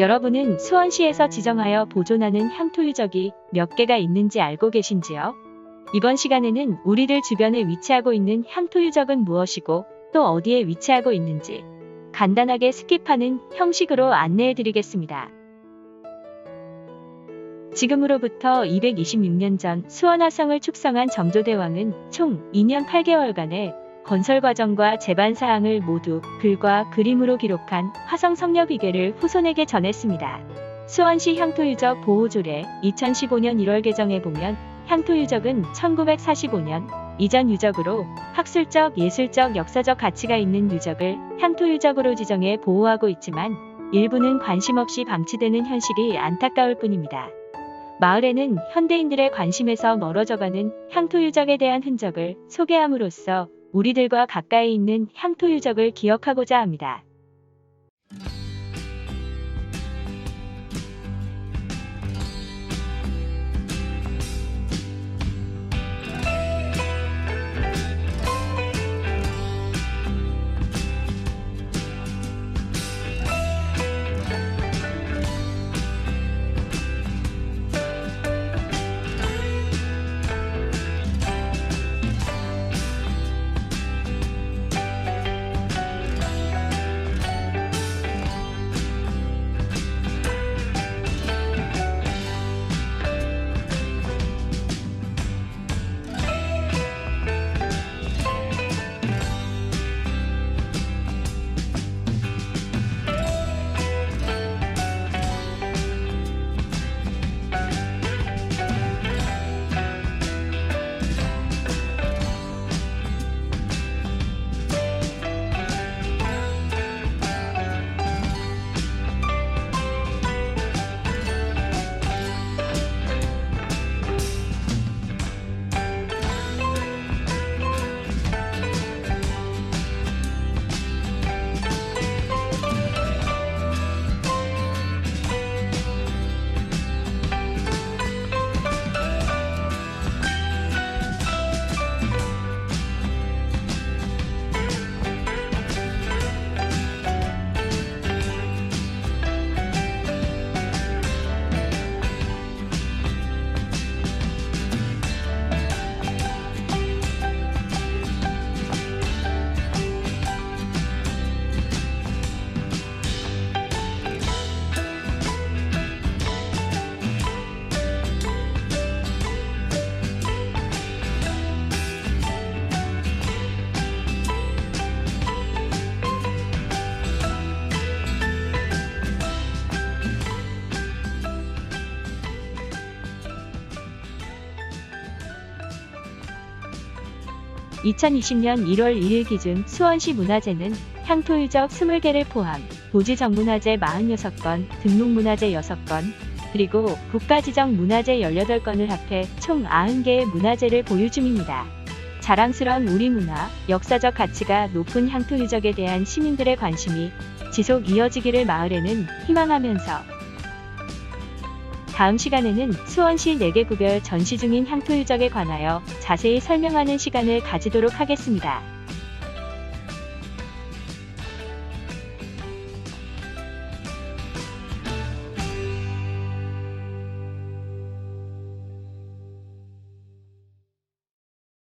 여러분은 수원시에서 지정하여 보존하는 향토 유적이 몇 개가 있는지 알고 계신지요? 이번 시간에는 우리들 주변에 위치하고 있는 향토 유적은 무엇이고 또 어디에 위치하고 있는지 간단하게 스킵하는 형식으로 안내해 드리겠습니다. 지금으로부터 226년 전 수원화성을 축성한 정조대왕은 총 2년 8개월간의 건설 과정과 재반 사항을 모두 글과 그림으로 기록한 화성 성녀 비계를 후손에게 전했습니다. 수원시 향토유적 보호조례 2015년 1월 개정에 보면 향토유적은 1945년 이전 유적으로 학술적, 예술적, 역사적 가치가 있는 유적을 향토유적으로 지정해 보호하고 있지만 일부는 관심 없이 방치되는 현실이 안타까울 뿐입니다. 마을에는 현대인들의 관심에서 멀어져가는 향토유적에 대한 흔적을 소개함으로써 우리들과 가까이 있는 향토 유적을 기억하고자 합니다. (2020년 1월 1일) 기준 수원시 문화재는 향토 유적 20개를 포함 도지정문화재 46건, 등록문화재 6건, 그리고 국가지정 문화재 18건을 합해 총 90개의 문화재를 보유 중입니다. 자랑스러운 우리 문화, 역사적 가치가 높은 향토 유적에 대한 시민들의 관심이 지속 이어지기를 마을에는 희망하면서 다음 시간에는 수원시 4개 구별 전시 중인 향토 유적에 관하여 자세히 설명하는 시간을 가지도록 하겠습니다.